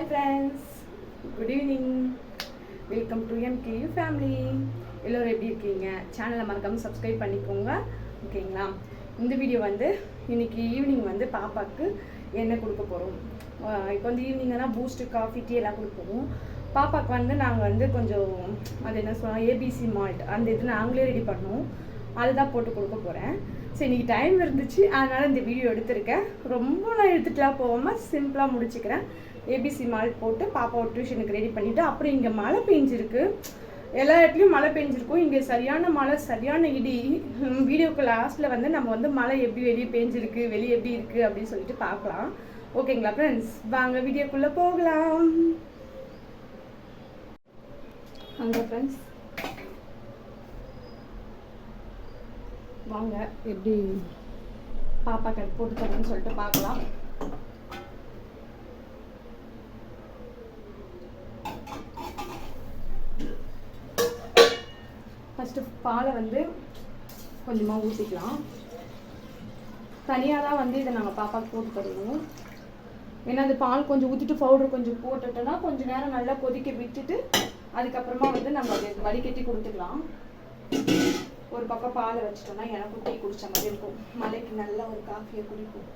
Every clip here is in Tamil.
Hi friends good evening welcome to MKU family எல்லோரும் எப்படி இருக்கீங்க? சேனலை மறக்காமல் சப்ஸ்கிரைப் பண்ணிக்கோங்க. ஓகேங்களா இந்த வீடியோ வந்து இன்னைக்கு ஈவினிங் வந்து பாப்பாவுக்கு என்ன கொடுக்க போகிறோம் இப்போ வந்து ஈவினிங்னா பூஸ்ட்டு காஃபி டீ எல்லாம் கொடுப்போம் பாப்பாவுக்கு வந்து நாங்கள் வந்து கொஞ்சம் அது என்ன சொல்லுவோம் ஏபிசி மால்ட் அந்த இது நாங்களே ரெடி பண்ணோம். அதுதான் போட்டு கொடுக்க போகிறேன் சரி இன்னைக்கு டைம் இருந்துச்சு. அதனால் இந்த வீடியோ எடுத்திருக்கேன். ரொம்ப நான் எடுத்துகிட்டுலாம் போகாமல் சிம்பிளாக முடிச்சுக்கிறேன். ஏபிசி மால் போட்டு பாப்பாவை டியூஷனுக்கு ரெடி பண்ணிவிட்டு அப்புறம் இங்கே மழை பெஞ்சிருக்கு. எல்லா இடத்துலையும் மழை பெஞ்சிருக்கும். இங்கே சரியான மழை சரியான இடி. வீடியோக்கு லாஸ்ட்டில் வந்து நம்ம வந்து மழை எப்படி வெளியே பெஞ்சிருக்கு வெளியே எப்படி இருக்குது அப்படின்னு சொல்லிட்டு பார்க்கலாம். ஓகேங்களா ஃப்ரெண்ட்ஸ் வாங்க வீடியோக்குள்ளே போகலாம். அங்கே ஃப்ரெண்ட்ஸ் வாங்க எப்படி பாப்பா கட் போட்டு தரேன்னு சொல்லிட்டு பார்க்கலாம் ஃபஸ்ட்டு பாலை வந்து கொஞ்சமாக ஊற்றிக்கலாம் தனியாக தான் வந்து இதை நாங்கள் பாப்பாவுக்கு போட்டு தருவோம். ஏன்னா அது பால் கொஞ்சம் ஊற்றிட்டு பவுடர் கொஞ்சம் போட்டுட்டோன்னா கொஞ்சம் நேரம் நல்லா கொதிக்க விட்டுட்டு அதுக்கப்புறமா வந்து நம்ம அதை வடிகட்டி கொடுத்துக்கலாம். ஒரு பக்கம் பாலை வச்சிட்டோம்னா எனக்கும் டீ குடிச்ச மாதிரி இருக்கும். மலைக்கு நல்லா ஒரு காஃபியை குடிப்போம்.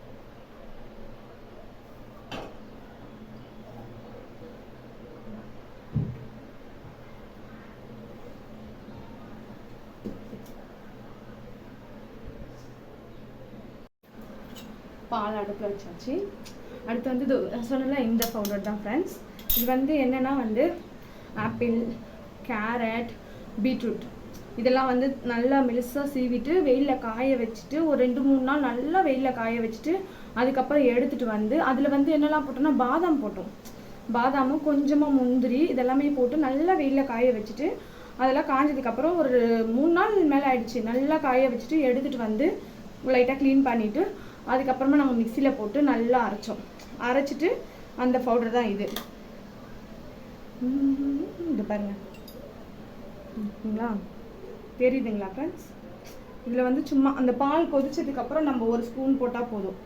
பால் அடுப்பில் வச்சாச்சு. அடுத்து வந்து இது சொன்னல இந்த பவுடர் தான் ஃப்ரெண்ட்ஸ் இது வந்து என்னென்னா வந்து ஆப்பிள் கேரட் பீட்ரூட் இதெல்லாம் வந்து நல்லா மெலுசாக சீவிட்டு வெயிலில் காய வச்சுட்டு ஒரு ரெண்டு மூணு நாள் நல்லா வெயிலில் காய வச்சுட்டு அதுக்கப்புறம் எடுத்துட்டு வந்து அதில் வந்து என்னெல்லாம் போட்டோம்னா பாதாம் போட்டோம். பாதாமும் கொஞ்சமாக முந்திரி இதெல்லாமே போட்டு நல்லா வெயிலில் காய வச்சுட்டு அதெல்லாம் காஞ்சதுக்கப்புறம் ஒரு மூணு நாள் மேலே ஆயிடுச்சு. நல்லா காய வச்சுட்டு எடுத்துகிட்டு வந்து லைட்டாக க்ளீன் பண்ணிவிட்டு அதுக்கப்புறமா நம்ம மிக்சியில் போட்டு நல்லா அரைச்சோம். அரைச்சிட்டு அந்த பவுடர் தான் இது. இது பாருங்கள் ஓகேங்களா தெரியுதுங்களா ஃப்ரெண்ட்ஸ் இதில் வந்து சும்மா அந்த பால் கொதிச்சதுக்கப்புறம் நம்ம ஒரு ஸ்பூன் போட்டால் போதும்.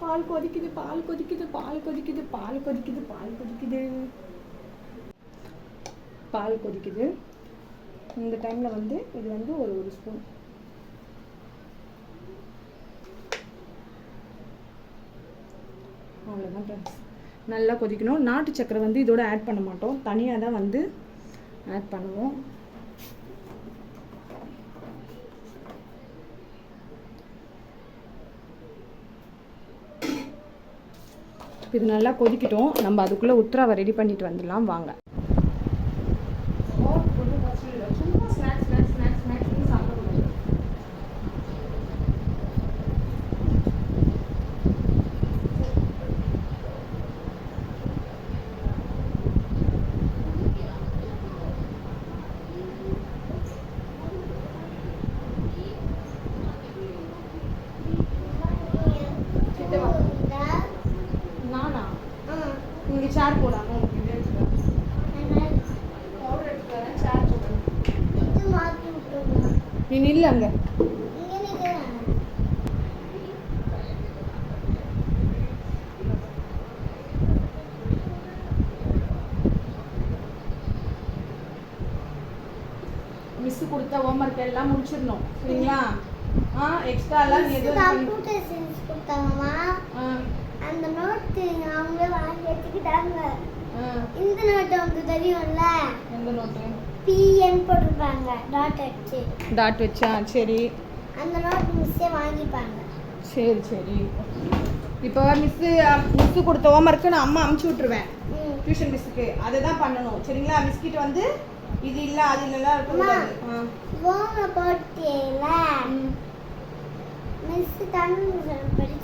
பால் கொதிக்குது பால் கொதிக்குது பால் கொதிக்குது பால் கொதிக்குது பால் கொதிக்குது. பால் கொதிக்குது. இந்த டைமில் வந்து இது வந்து ஒரு ஒரு ஸ்பூன் அவ்வளோதான் ஃப்ரெண்ட்ஸ் நல்லா கொதிக்கணும். நாட்டு சக்கரை வந்து இதோட ஆட் பண்ண மாட்டோம். தனியாக தான் வந்து ஆட் பண்ணுவோம். இது நல்லா கொதிக்கட்டும். நம்ம அதுக்குள்ளே உத்தரவை ரெடி பண்ணிட்டு வந்துடலாம். வாங்க. இங்கே சேர் போடாம உங்களுக்கு எடுத்துக்கிறேன் பவுடர் எடுத்துக்கிறேன் சேர் போடுறேன் நீ நில்லு அங்க. மிஸ் கொடுத்த ஹோம்ஒர்க் எல்லாம் முடிச்சிடணும். சரிங்களா? ஆ எக்ஸ்ட்ரா எல்லாம் நீ எதுவும் கொடுத்தாங்கம்மா ஆ, அந்த நோட்டு அவங்களே வாங்கி வச்சுக்கிட்டாங்க. இந்த நோட்டு உங்களுக்கு தெரியும்ல? எந்த நோட்டு பிஎன் போட்டிருப்பாங்க டாட் அடிச்சு டாட் வச்சா சரி. அந்த நோட் மிஸ்ஸே வாங்கிப்பாங்க. சரி சரி. இப்போ மிஸ்ஸு மிஸ்ஸு கொடுத்த ஹோம்ஒர்க்கு நான் அம்மா அமுச்சு விட்ருவேன் ம். டியூஷன் மிஸ்ஸுக்கு அதை தான் பண்ணணும். சரிங்களா? மிஸ் கிட்ட வந்து இது இல்லை அது இல்லைலாம் இருக்கக்கூடாது. போன போட்டியில மிஸ் தமிழ் படிச்சு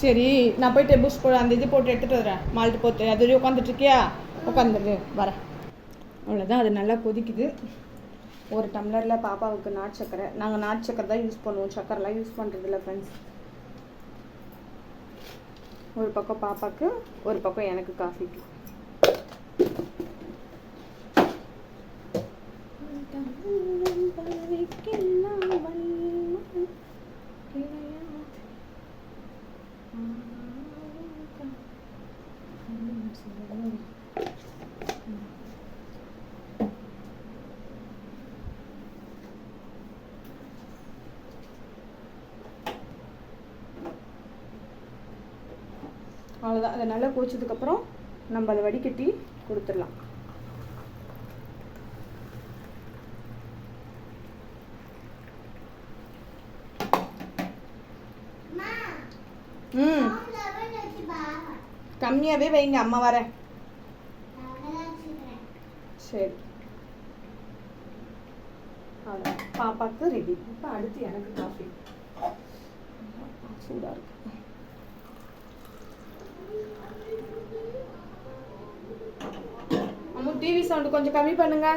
சரி நான் போயிட்டு பூஸ்ட் போட அந்த இது போட்டு எடுத்துகிட்டு வரேன் மால்ட்டு போட்டு. அது வரையும் உட்காந்துட்டு இருக்கியா உட்காந்துரு வரேன். அவ்வளோதான் அது நல்லா கொதிக்குது. ஒரு டம்ளரில் பாப்பாவுக்கு நாட்டு சக்கரை நாங்கள் நாட்டு சக்கரை தான் யூஸ் பண்ணுவோம். சக்கரைலாம் யூஸ் பண்ணுறதில்ல ஃப்ரெண்ட்ஸ் ஒரு பக்கம் பாப்பாவுக்கு ஒரு பக்கம் எனக்கு காஃபிக்கு அவ்வளோதான் அதை நல்லா கோச்சதுக்கப்புறம் நம்ம அதை வடிகட்டி கொடுத்துடலாம். ம். கம்மியாகவே வைங்க அம்மா வரேன் சரி. பாப்பாக்கு ரெடி இப்போ அடுத்து எனக்கு காஃபி சூடாக இருக்கு. அம்மா டிவி சவுண்டு கொஞ்சம் கம்மி பண்ணுங்க.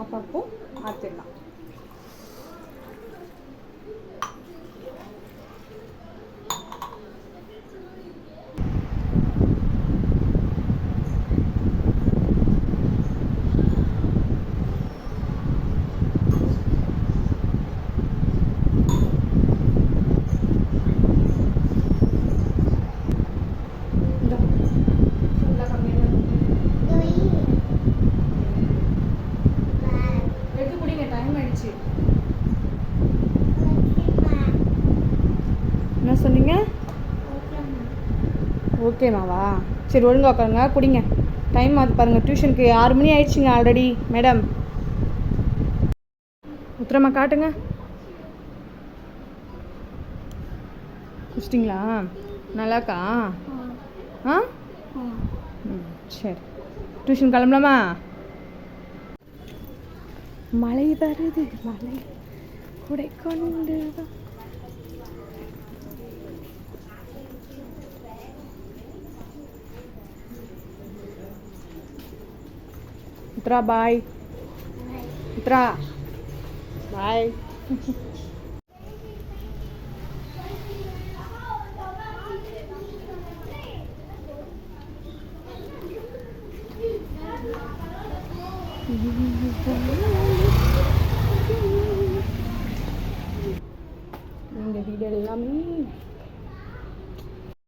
पापा को आते ना ஓகேமாவா சரி ஒழுங்கா உட்காருங்க குடிங்க. டைம் ஆகுது பாருங்கள் டியூஷனுக்கு ஆறு மணி ஆயிடுச்சுங்க ஆல்ரெடி மேடம் உத்தரமா காட்டுங்க. குடிச்சிட்டிங்களா? நல்லாக்கா ஆ? ம், சரி. டியூஷன் கிளம்பலாமா? மழை வருது மழை. தான் Entra, bye. Entra. Bye.